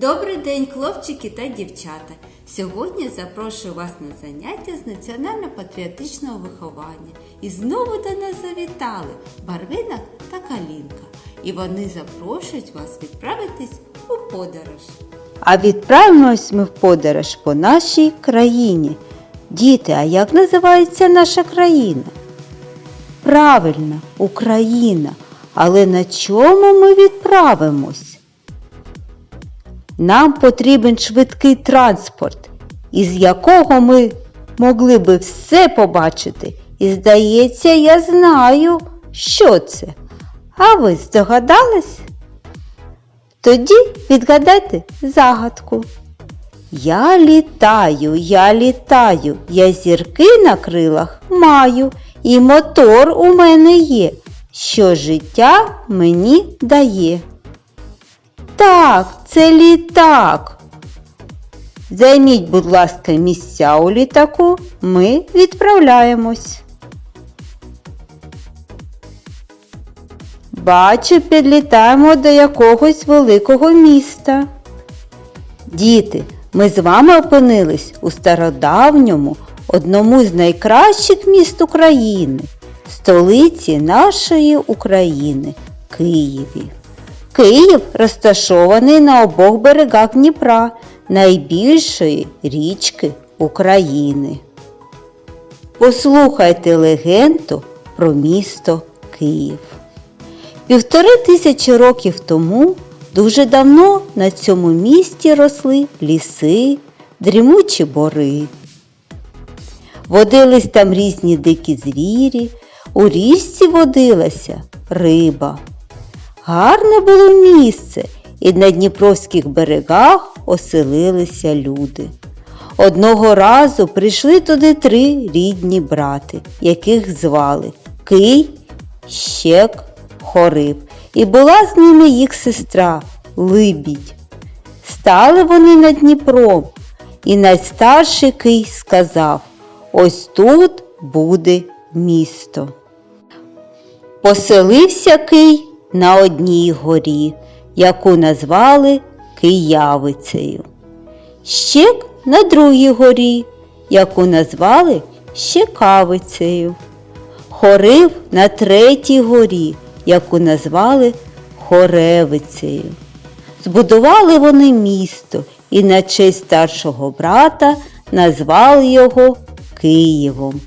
Добрий день, хлопчики та дівчата! Сьогодні запрошую вас на заняття з національно-патріотичного виховання. І знову до нас завітали Барвинок та Калінка. І вони запрошують вас відправитись у подорож. А відправимось ми в подорож по нашій країні. Діти, а як називається наша країна? Правильно, Україна. Але на чому ми відправимось? Нам потрібен швидкий транспорт, із якого ми могли би все побачити. І здається, я знаю, що це. А ви здогадались? Тоді відгадайте загадку. Я літаю, я літаю, я зірки на крилах маю, і мотор у мене є, що життя мені дає. Так, це літак. Займіть, будь ласка, місця у літаку, ми відправляємось. Бачу, підлітаємо до якогось великого міста. Діти, ми з вами опинились у стародавньому, одному з найкращих міст України, столиці нашої України Києві. Київ розташований на обох берегах Дніпра, найбільшої річки України. Послухайте легенду про місто Київ. Півтори тисячі років тому дуже давно на цьому місті росли ліси, дрімучі бори. Водились там різні дикі звірі, у річці водилася риба. Гарне було місце, і на дніпровських берегах оселилися люди. Одного разу прийшли туди три рідні брати, яких звали Кий, Щек, Хорив, і була з ними їх сестра Либідь. Стали вони над Дніпром, і найстарший Кий сказав: Ось тут буде місто. Поселився Кий на одній горі, яку назвали Киявицею. Щек на другій горі, яку назвали Щекавицею. Хорив на третій горі, яку назвали Хоревицею. Збудували вони місто і на честь старшого брата назвали його Києвом.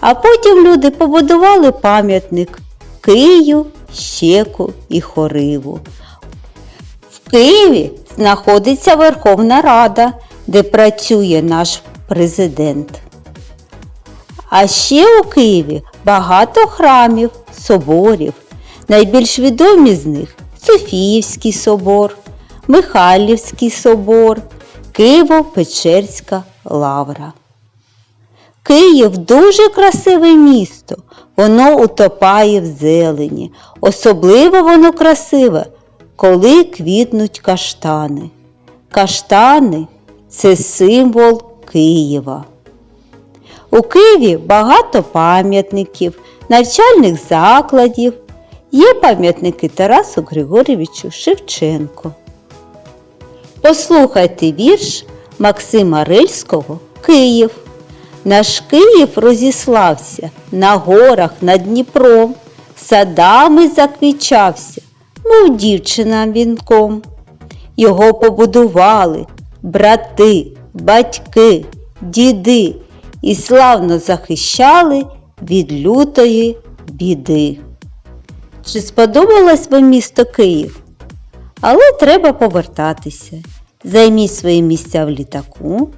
А потім люди побудували пам'ятник Кию, Щеку і Хориву. В Києві знаходиться Верховна Рада, де працює наш президент. А ще у Києві багато храмів, соборів. Найбільш відомі з них Софіївський собор, Михайлівський собор, Києво-Печерська лавра. Київ дуже красиве місто, воно утопає в зелені. Особливо воно красиве, коли квітнуть каштани. Каштани це символ Києва. У Києві багато пам'ятників, навчальних закладів. Є пам'ятники Тарасу Григорьовичу Шевченко. Послухайте вірш Максима Рильського Київ. Наш Київ розіслався на горах над Дніпром, садами заквічався, мов дівчина вінком. Його побудували брати, батьки, діди і славно захищали від лютої біди. Чи сподобалось вам місто Київ? Але треба повертатися. Займіть свої місця в літаку.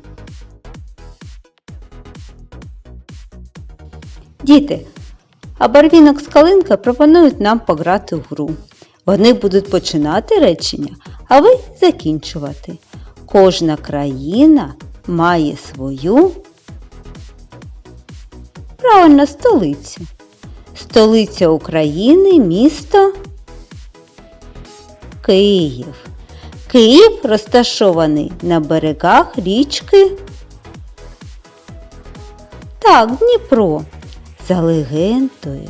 Діти, а Барвінок з Калинка пропонують нам пограти в гру. Вони будуть починати речення, а ви закінчувати. Кожна країна має свою правильно столицю. Столиця України місто Київ. Київ розташований на берегах річки. Так, Дніпро. За легендою,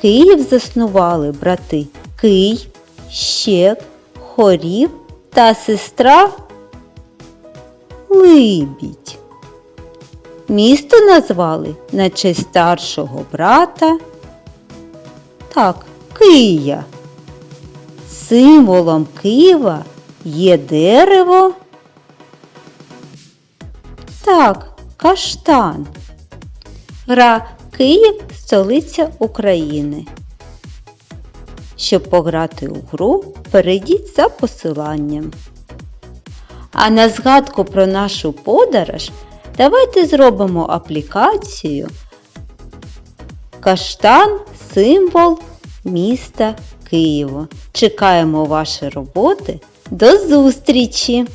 Київ заснували брати Кий, Щек, Хорів та сестра Либідь. Місто назвали на честь старшого брата. Так, Кия. Символом Києва є дерево. Так, каштан. Гра Київ столиця України. Щоб пограти у гру, перейдіть за посиланням. А на згадку про нашу подорож давайте зробимо аплікацію Каштан символ міста Києва. Чекаємо ваші роботи. До зустрічі!